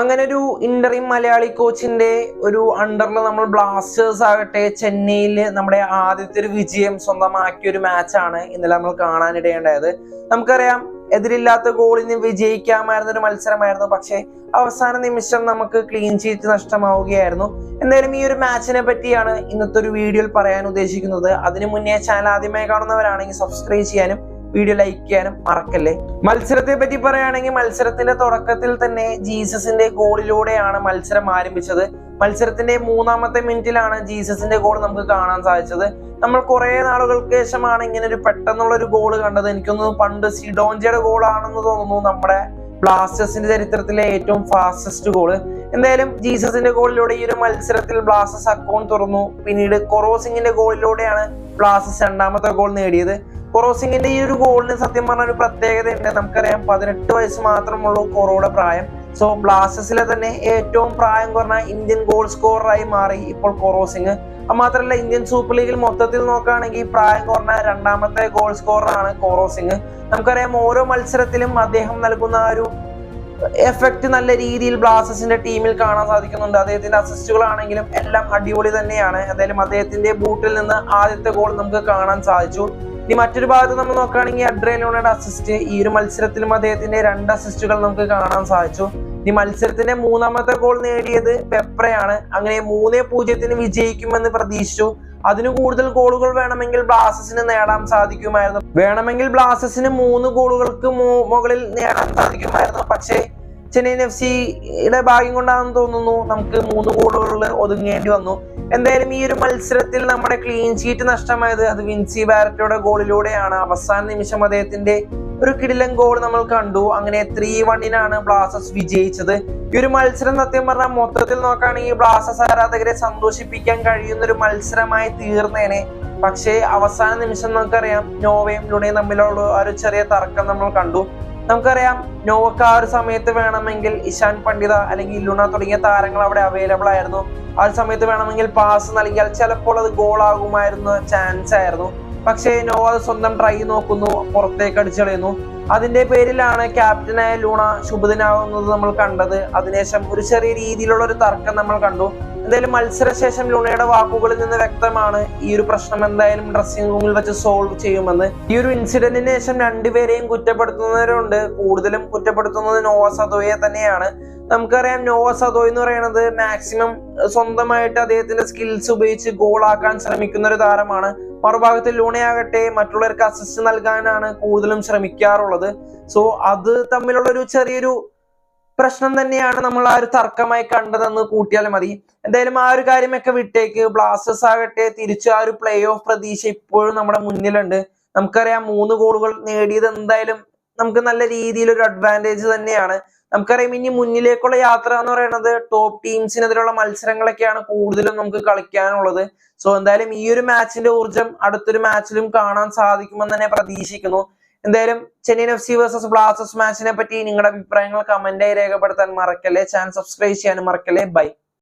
അങ്ങനെ ഒരു ഇന്ററിം മലയാളി കോച്ചിന്റെ ഒരു അണ്ടറിൽ നമ്മൾ ബ്ലാസ്റ്റേഴ്സ് ആകട്ടെ ചെന്നൈയിൽ നമ്മുടെ ആദ്യത്തെ ഒരു വിജയം സ്വന്തമാക്കിയ ഒരു മാച്ചാണ് ഇന്നലെ നമ്മൾ കാണാനിടയുണ്ടായത്. നമുക്കറിയാം എതിരില്ലാത്ത ഗോളിന് വിജയിക്കാമായിരുന്ന ഒരു മത്സരമായിരുന്നു. പക്ഷേ അവസാന നിമിഷം നമുക്ക് ക്ലീൻ ചീറ്റ് നഷ്ടമാവുകയായിരുന്നു. എന്തായാലും ഈ ഒരു മാച്ചിനെ പറ്റിയാണ് ഇന്നത്തെ ഒരു വീഡിയോയിൽ പറയാൻ ഉദ്ദേശിക്കുന്നത്. അതിനു മുന്നേ ചാനൽ ആദ്യമായി കാണുന്നവരാണെങ്കിൽ സബ്സ്ക്രൈബ് ചെയ്യാനും വീഡിയോ ലൈക്ക് ചെയ്യാനും മറക്കല്ലേ? മത്സരത്തെ പറ്റി പറയുകയാണെങ്കിൽ മത്സരത്തിന്റെ തുടക്കത്തിൽ തന്നെ ജീസസിന്റെ ഗോളിലൂടെയാണ് മത്സരം ആരംഭിച്ചത്. മത്സരത്തിന്റെ മൂന്നാമത്തെ മിനിറ്റിലാണ് ജീസസിന്റെ ഗോൾ നമുക്ക് കാണാൻ സാധിച്ചത്. നമ്മൾ കുറെ നാളുകൾക്ക് ശേഷമാണ് ഇങ്ങനെ ഒരു പെട്ടെന്നുള്ള ഒരു ഗോൾ കണ്ടത്. എനിക്കൊന്ന് പണ്ട് സിഡോഞ്ചയുടെ ഗോൾ ആണെന്ന് തോന്നുന്നു. നമ്മുടെ ബ്ലാസ്റ്റേഴ്സിന്റെ ചരിത്രത്തിലെ ഏറ്റവും ഫാസ്റ്റസ്റ്റ് ഗോൾ എന്തായാലും ജീസസിന്റെ ഗോളിലൂടെ ഈ ഒരു മത്സരത്തിൽ ബ്ലാസ്റ്റേഴ്സ് അക്കൗണ്ട് തുറന്നു. പിന്നീട് കൊറോസിംഗിന്റെ ഗോളിലൂടെയാണ് ബ്ലാസ്റ്റേഴ്സ് രണ്ടാമത്തെ ഗോൾ നേടിയത്. കൊറോസിംഗിന്റെ ഈ ഒരു ഗോളിന് സത്യം പറഞ്ഞ ഒരു പ്രത്യേകത ഉണ്ട് നമുക്കറിയാം പതിനെട്ട് വയസ്സ് മാത്രമുള്ളൂ കൊറോയുടെ പ്രായം. സോ ബ്ലാസ്റ്റേഴ്സിലെ തന്നെ ഏറ്റവും പ്രായം കുറഞ്ഞ ഇന്ത്യൻ ഗോൾ സ്കോററായി മാറി ഇപ്പോൾ കൊറോസിംഗ് അത് മാത്രമല്ല ഇന്ത്യൻ സൂപ്പർ ലീഗിൽ മൊത്തത്തിൽ നോക്കുകയാണെങ്കിൽ പ്രായം കുറഞ്ഞ രണ്ടാമത്തെ ഗോൾ സ്കോററാണ് കൊറോസിങ്. നമുക്കറിയാം ഓരോ മത്സരത്തിലും അദ്ദേഹം നൽകുന്ന ഒരു എഫക്റ്റ് നല്ല രീതിയിൽ ബ്ലാസ്റ്റേഴ്സിന്റെ ടീമിൽ കാണാൻ സാധിക്കുന്നുണ്ട്. അദ്ദേഹത്തിന്റെ അസിസ്റ്റുകളാണെങ്കിലും എല്ലാം അടിപൊളി തന്നെയാണ്. എന്തായാലും അദ്ദേഹത്തിന്റെ ബൂട്ടിൽ നിന്ന് ആദ്യത്തെ ഗോൾ നമുക്ക് കാണാൻ സാധിച്ചു. ഇനി മറ്റൊരു ഭാഗത്ത് നമ്മൾ നോക്കുകയാണെങ്കിൽ അഡ്രേലോണയുടെ അസിസ്റ്റ് ഈ ഒരു മത്സരത്തിലും അദ്ദേഹത്തിന്റെ രണ്ട് അസിസ്റ്റുകൾ നമുക്ക് കാണാൻ സാധിച്ചു. ഇനി മത്സരത്തിന്റെ മൂന്നാമത്തെ ഗോൾ നേടിയത് പെപ്രയാണ്. അങ്ങനെ മൂന്നേ പൂജ്യത്തിന് വിജയിക്കുമെന്ന് പ്രതീക്ഷിച്ചു. അതിന് കൂടുതൽ ഗോളുകൾ വേണമെങ്കിൽ ബ്ലാസസിന് നേടാൻ സാധിക്കുമായിരുന്നു. വേണമെങ്കിൽ ബ്ലാസസിന് മൂന്ന് ഗോളുകൾക്ക് മുകളിൽ നേടാൻ സാധിക്കുമായിരുന്നു. പക്ഷേ ചെന്നൈയിൻ എഫ് സിയുടെ ഭാഗ്യം കൊണ്ടാണെന്ന് തോന്നുന്നു. നമുക്ക് മൂന്ന് ഗോളുകളിൽ ഒതുങ്ങേണ്ടി വന്നു. എന്തായാലും ഈ ഒരു മത്സരത്തിൽ നമ്മുടെ ക്ലീൻ ഷീറ്റ് നഷ്ടമായത് അത് വിൻസി ബാരറ്റോടെ ഗോളിലൂടെയാണ്. അവസാന നിമിഷം അദ്ദേഹത്തിന്റെ ഒരു കിടിലൻ ഗോൾ നമ്മൾ കണ്ടു. അങ്ങനെ ത്രീ വണ്ണിനാണ് ബ്ലാസ്റ്റേഴ്സ് വിജയിച്ചത്. ഈ ഒരു മത്സരം സത്യം പറഞ്ഞാൽ മൊത്തത്തിൽ നോക്കുകയാണെങ്കിൽ ബ്ലാസ്റ്റേഴ്സ് ആരാധകരെ സന്തോഷിപ്പിക്കാൻ കഴിയുന്ന ഒരു മത്സരമായി തീർന്നേനെ. പക്ഷേ അവസാന നിമിഷം നമുക്കറിയാം നോവയും ലുണയും തമ്മിലുള്ള ഒരു ചെറിയ തർക്കം നമ്മൾ കണ്ടു. നമുക്കറിയാം നോവക്ക ആ ഒരു സമയത്ത് വേണമെങ്കിൽ ഇഷാൻ പണ്ഡിത അല്ലെങ്കിൽ ലുണ തുടങ്ങിയ താരങ്ങൾ അവിടെ അവൈലബിൾ ആയിരുന്നു. ആ ഒരു സമയത്ത് വേണമെങ്കിൽ പാസ് നൽകിയാൽ ചിലപ്പോൾ അത് ഗോൾ ആകുമായിരുന്ന ചാൻസ് ആയിരുന്നു. പക്ഷേ നോവ അത് സ്വന്തം ട്രൈ നോക്കുന്നു പുറത്തേക്ക് അടിച്ചളയുന്നു. അതിന്റെ പേരിലാണ് ക്യാപ്റ്റനായ ലൂണ ശുഭദിനാകുന്നത് നമ്മൾ കണ്ടത്. അതിനുശേഷം ഒരു ചെറിയ രീതിയിലുള്ള ഒരു തർക്കം നമ്മൾ കണ്ടു. എന്തായാലും മത്സരശേഷം ലുണയുടെ വാക്കുകളിൽ നിന്ന് വ്യക്തമാണ് ഈ ഒരു പ്രശ്നം എന്തായാലും ഡ്രസ്സിംഗ് റൂമിൽ വെച്ച് സോൾവ് ചെയ്യുമെന്ന്. ഈ ഒരു ഇൻസിഡന്റിന് ശേഷം രണ്ടുപേരെയും കുറ്റപ്പെടുത്തുന്നവരുണ്ട്. കൂടുതലും കുറ്റപ്പെടുത്തുന്നത് നോവ സദോയെ തന്നെയാണ്. നമുക്കറിയാം നോവ സദോ എന്ന് പറയുന്നത് മാക്സിമം സ്വന്തമായിട്ട് അദ്ദേഹത്തിന്റെ സ്കിൽസ് ഉപയോഗിച്ച് ഗോൾ ആക്കാൻ ശ്രമിക്കുന്ന ഒരു താരമാണ്. മറുഭാഗത്ത് ലൂണയാകട്ടെ മറ്റുള്ളവർക്ക് അസിസ്റ്റ് നൽകാനാണ് കൂടുതലും ശ്രമിക്കാറുള്ളത്. സോ അത് തമ്മിലുള്ള ഒരു ചെറിയൊരു പ്രശ്നം തന്നെയാണ് നമ്മൾ ആ ഒരു തർക്കമായി കണ്ടതെന്ന് കൂട്ടിയാൽ മതി. എന്തായാലും ആ ഒരു കാര്യമൊക്കെ വിട്ടേക്ക്. ബ്ലാസ്റ്റേഴ്സ് ആകട്ടെ തിരിച്ചു ആ ഒരു പ്ലേ ഓഫ് പ്രതീക്ഷ ഇപ്പോഴും നമ്മുടെ മുന്നിലുണ്ട്. നമുക്കറിയാം മൂന്ന് ഗോളുകൾ നേടിയത് എന്തായാലും നമുക്ക് നല്ല രീതിയിൽ ഒരു അഡ്വാന്റേജ് തന്നെയാണ്. നമുക്കറിയാം ഇനി മുന്നിലേക്കുള്ള യാത്ര എന്ന് പറയുന്നത് ടോപ്പ് ടീംസിനെതിരെയുള്ള മത്സരങ്ങളൊക്കെയാണ് കൂടുതലും നമുക്ക് കളിക്കാനുള്ളത്. സോ എന്തായാലും ഈ ഒരു മാച്ചിന്റെ ഊർജം അടുത്തൊരു മാച്ചിലും കാണാൻ സാധിക്കുമെന്ന് തന്നെ പ്രതീക്ഷിക്കുന്നു. എന്തായാലും Chennaiyin F C versus blasters മാച്ചിനെ പറ്റി നിങ്ങളുടെ അഭിപ്രായങ്ങൾ കമന്റായി രേഖപ്പെടുത്താൻ മറക്കല്ലേ. ചാനൽ സബ്സ്ക്രൈബ് ചെയ്യാനും മറക്കല്ലേ. ബൈ